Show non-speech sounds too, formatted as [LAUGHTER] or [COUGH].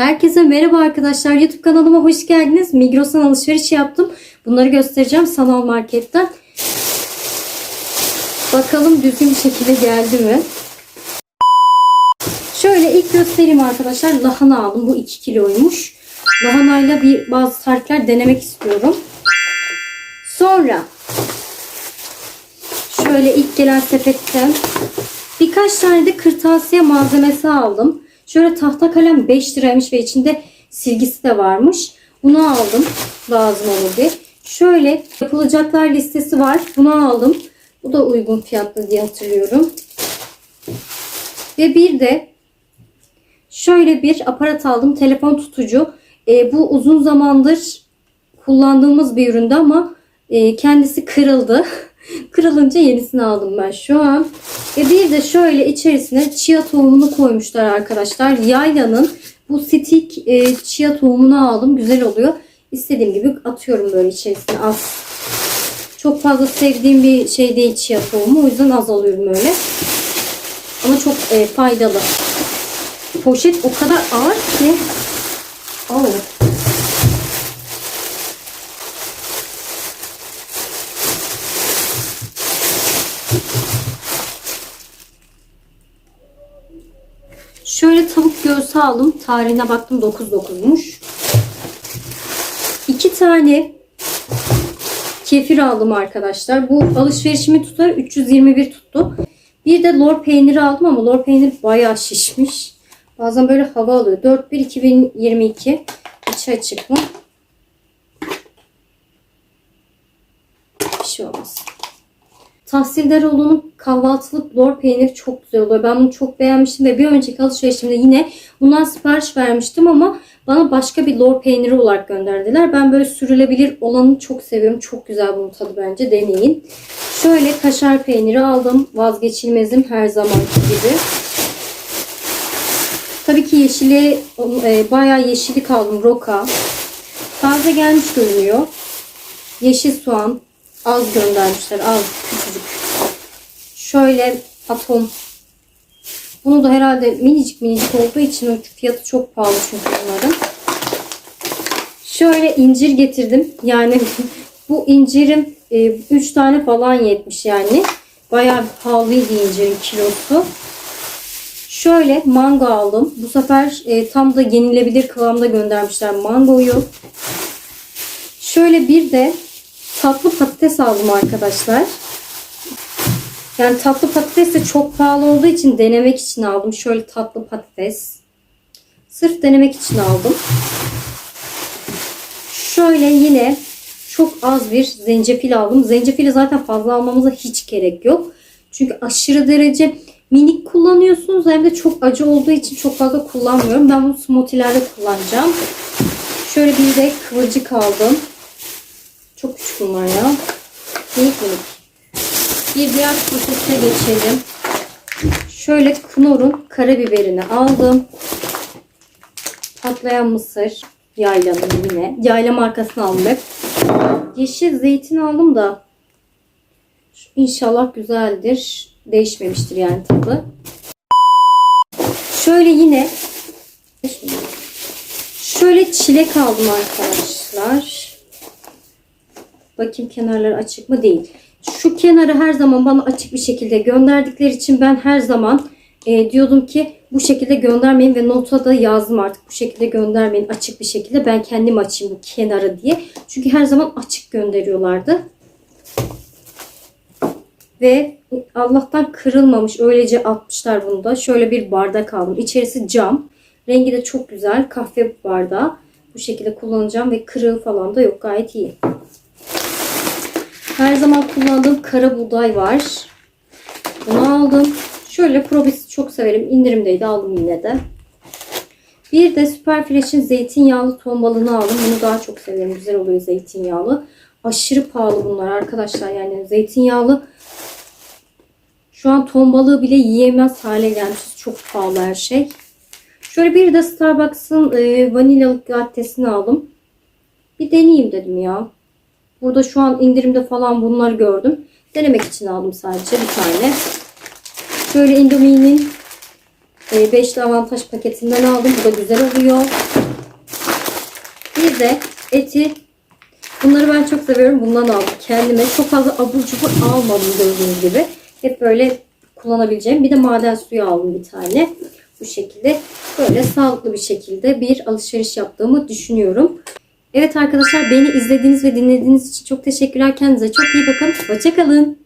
Herkese merhaba arkadaşlar. YouTube kanalıma hoş geldiniz. Migros'tan alışveriş yaptım. Bunları göstereceğim sanal marketten. Bakalım düzgün bir şekilde geldi mi? Şöyle ilk göstereyim arkadaşlar. Lahana aldım. Bu 2 kiloymuş. Lahanayla bir bazı tarifler denemek istiyorum. Sonra şöyle ilk gelen sepetten birkaç tane de kırtasiye malzemesi aldım. Şöyle tahta kalem 5 liraymış ve içinde silgisi de varmış. Bunu aldım. Lazım olur diye. Şöyle yapılacaklar listesi var. Bunu aldım. Bu da uygun fiyatlı diye hatırlıyorum. Ve bir de şöyle bir aparat aldım. Telefon tutucu. E, bu uzun zamandır kullandığımız bir üründü ama e, kendisi kırıldı. [LAUGHS] Kırılınca yenisini aldım ben şu an. Ve bir de şöyle içerisine chia tohumunu koymuşlar arkadaşlar. Yayla'nın bu stick e, chia tohumunu aldım. Güzel oluyor. İstediğim gibi atıyorum böyle içerisine az. Çok fazla sevdiğim bir şey değil chia tohumu. O yüzden az alıyorum öyle. Ama çok e, faydalı. Poşet o kadar ağır ki. Oh. Şöyle tavuk göğsü aldım. Tarihine baktım 9.9'muş. İki tane kefir aldım arkadaşlar. Bu alışverişimi tutar 321 tuttu. Bir de lor peyniri aldım ama lor peynir bayağı şişmiş. Bazen böyle hava alıyor. 4-1-2022 içi açık mı? Bir şey olmaz. Tahsildaroğlu'nun kahvaltılık lor peyniri çok güzel oluyor. Ben bunu çok beğenmiştim ve bir önceki alışverişimde yine bundan sipariş vermiştim ama bana başka bir lor peyniri olarak gönderdiler. Ben böyle sürülebilir olanı çok seviyorum. Çok güzel bunun tadı bence. Deneyin. Şöyle kaşar peyniri aldım. Vazgeçilmezim her zamanki gibi. Tabii ki yeşili e, bayağı yeşillik aldım. Roka. Taze gelmiş görünüyor. Yeşil soğan, az göndermişler. Az. Şöyle atom. Bunu da herhalde minicik minicik olduğu için fiyatı çok pahalı çünkü bunların. Şöyle incir getirdim. Yani [LAUGHS] bu incirim 3 tane falan yetmiş yani. Bayağı pahalıydı incirin kilosu. Şöyle mango aldım. Bu sefer e, tam da yenilebilir kıvamda göndermişler mangoyu. Şöyle bir de tatlı patates aldım arkadaşlar. Yani tatlı patates de çok pahalı olduğu için denemek için aldım. Şöyle tatlı patates. Sırf denemek için aldım. Şöyle yine çok az bir zencefil aldım. Zencefili zaten fazla almamıza hiç gerek yok. Çünkü aşırı derece minik kullanıyorsunuz. Hem de çok acı olduğu için çok fazla kullanmıyorum. Ben bunu smoothie'lerde kullanacağım. Şöyle bir de kıvırcık aldım. Çok küçük bunlar ya. Minik minik. Bir diğer prosese geçelim. Şöyle Knorr'un karabiberini aldım. Patlayan mısır. Yaylanın yine. Yayla markasını aldım hep. Yeşil zeytin aldım da İnşallah güzeldir. Değişmemiştir yani tadı. Şöyle yine şöyle çilek aldım arkadaşlar. Bakayım kenarları açık mı değil. Şu kenarı her zaman bana açık bir şekilde gönderdikleri için ben her zaman e, diyordum ki bu şekilde göndermeyin ve nota da yazdım artık bu şekilde göndermeyin açık bir şekilde ben kendim açayım bu kenarı diye. Çünkü her zaman açık gönderiyorlardı. Ve Allah'tan kırılmamış. Öylece atmışlar bunu da. Şöyle bir bardak aldım. İçerisi cam. Rengi de çok güzel. Kahve bardağı. Bu şekilde kullanacağım ve kırığı falan da yok. Gayet iyi. Her zaman kullandığım kara buğday var. Bunu aldım. Şöyle probisi çok severim. İndirimdeydi. Aldım yine de. Bir de Superfresh'in zeytinyağlı ton balığını aldım. Bunu daha çok severim. Güzel oluyor zeytinyağlı. Aşırı pahalı bunlar arkadaşlar. Yani zeytinyağlı şu an ton balığı bile yiyemez hale gelmişiz. Çok pahalı her şey. Şöyle bir de Starbucks'ın e, vanilyalık lattesini aldım. Bir deneyeyim dedim ya. Burada şu an indirimde falan bunları gördüm. Denemek için aldım sadece bir tane. Şöyle Indomie'nin 5'li avantaj paketinden aldım. Bu da güzel oluyor. Bir de eti Bunları ben çok seviyorum. Bundan aldım kendime. Çok fazla abur cubur almadım gördüğünüz gibi. Hep böyle kullanabileceğim. Bir de maden suyu aldım bir tane. Bu şekilde böyle sağlıklı bir şekilde bir alışveriş yaptığımı düşünüyorum. Evet arkadaşlar beni izlediğiniz ve dinlediğiniz için çok teşekkürler. Kendinize çok iyi bakın. Hoşçakalın.